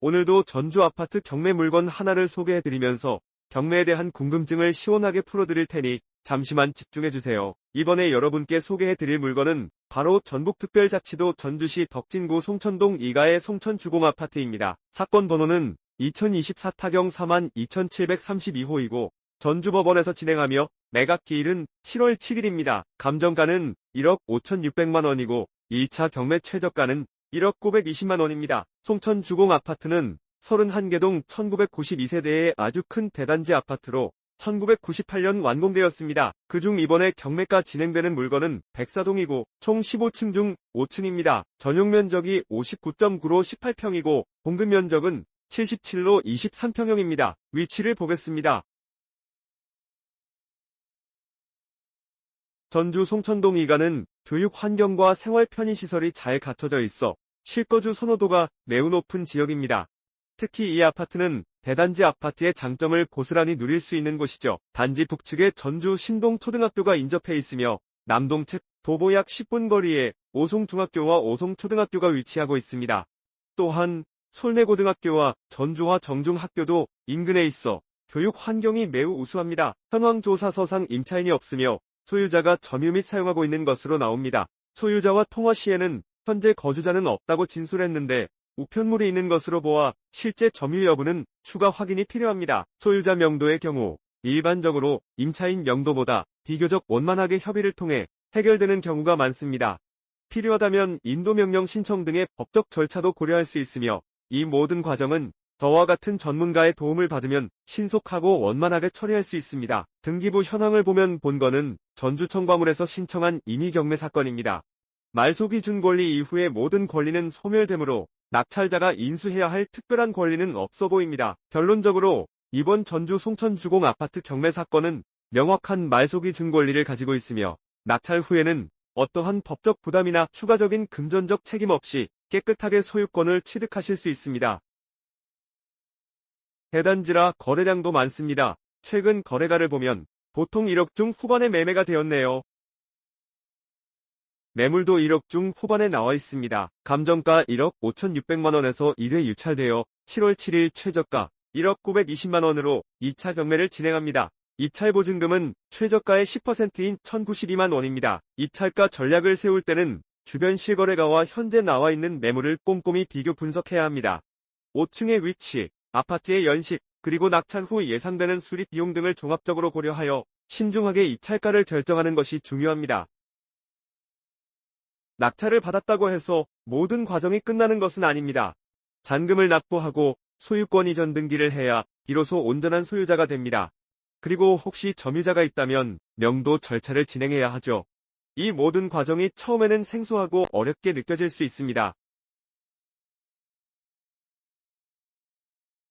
오늘도 전주 아파트 경매 물건 하나를 소개해드리면서 경매에 대한 궁금증을 시원하게 풀어드릴 테니 잠시만 집중해주세요. 이번에 여러분께 소개해드릴 물건은 바로 전북특별자치도 전주시 덕진구 송천동 2가의 송천주공 아파트입니다. 사건 번호는 2024 타경 4만 2732호이고 전주법원에서 진행하며 매각 기일은 7월 7일입니다. 감정가는 1억 5,600만 원이고 1차 경매 최저가는 1억 920만 원입니다. 송천 주공 아파트는 31개동 1992세대의 아주 큰 대단지 아파트로 1998년 완공되었습니다. 그중 이번에 경매가 진행되는 물건은 백사동이고 총 15층 중 5층입니다. 전용 면적이 59.9로 18평이고 공급 면적은 77로 23평형입니다. 위치를 보겠습니다. 전주 송천동 2가는 교육 환경과 생활 편의 시설이 잘 갖춰져 있어 실거주 선호도가 매우 높은 지역입니다. 특히 이 아파트는 대단지 아파트의 장점을 고스란히 누릴 수 있는 곳이죠. 단지 북측에 전주 신동 초등학교가 인접해 있으며 남동측 도보 약 10분 거리에 오송중학교와 오송초등학교가 위치하고 있습니다. 또한 솔내고등학교와 전주와 정중학교도 인근에 있어 교육 환경이 매우 우수합니다. 현황조사서상 임차인이 없으며 소유자가 점유 및 사용하고 있는 것으로 나옵니다. 소유자와 통화 시에는 현재 거주자는 없다고 진술했는데 우편물이 있는 것으로 보아 실제 점유 여부는 추가 확인이 필요합니다. 소유자 명도의 경우 일반적으로 임차인 명도보다 비교적 원만하게 협의를 통해 해결되는 경우가 많습니다. 필요하다면 인도명령 신청 등의 법적 절차도 고려할 수 있으며 이 모든 과정은 저와 같은 전문가의 도움을 받으면 신속하고 원만하게 처리할 수 있습니다. 등기부 현황을 보면 본건은 전주청과물에서 신청한 임의경매 사건입니다. 말소기 준 권리 이후에 모든 권리는 소멸되므로 낙찰자가 인수해야 할 특별한 권리는 없어 보입니다. 결론적으로 이번 전주 송천 주공 아파트 경매 사건은 명확한 말소기 준 권리를 가지고 있으며 낙찰 후에는 어떠한 법적 부담이나 추가적인 금전적 책임 없이 깨끗하게 소유권을 취득하실 수 있습니다. 대단지라 거래량도 많습니다. 최근 거래가를 보면 보통 1억 중 후반에 매매가 되었네요. 매물도 1억 중 후반에 나와 있습니다. 감정가 1억 5,600만원에서 1회 유찰되어 7월 7일 최저가 1억 920만원으로 2차 경매를 진행합니다. 입찰 보증금은 최저가의 10%인 1,092만 원입니다. 입찰가 전략을 세울 때는 주변 실거래가와 현재 나와 있는 매물을 꼼꼼히 비교 분석해야 합니다. 5층의 위치, 아파트의 연식, 그리고 낙찰 후 예상되는 수리 비용 등을 종합적으로 고려하여 신중하게 입찰가를 결정하는 것이 중요합니다. 낙찰을 받았다고 해서 모든 과정이 끝나는 것은 아닙니다. 잔금을 납부하고 소유권 이전 등기를 해야 비로소 온전한 소유자가 됩니다. 그리고 혹시 점유자가 있다면 명도 절차를 진행해야 하죠. 이 모든 과정이 처음에는 생소하고 어렵게 느껴질 수 있습니다.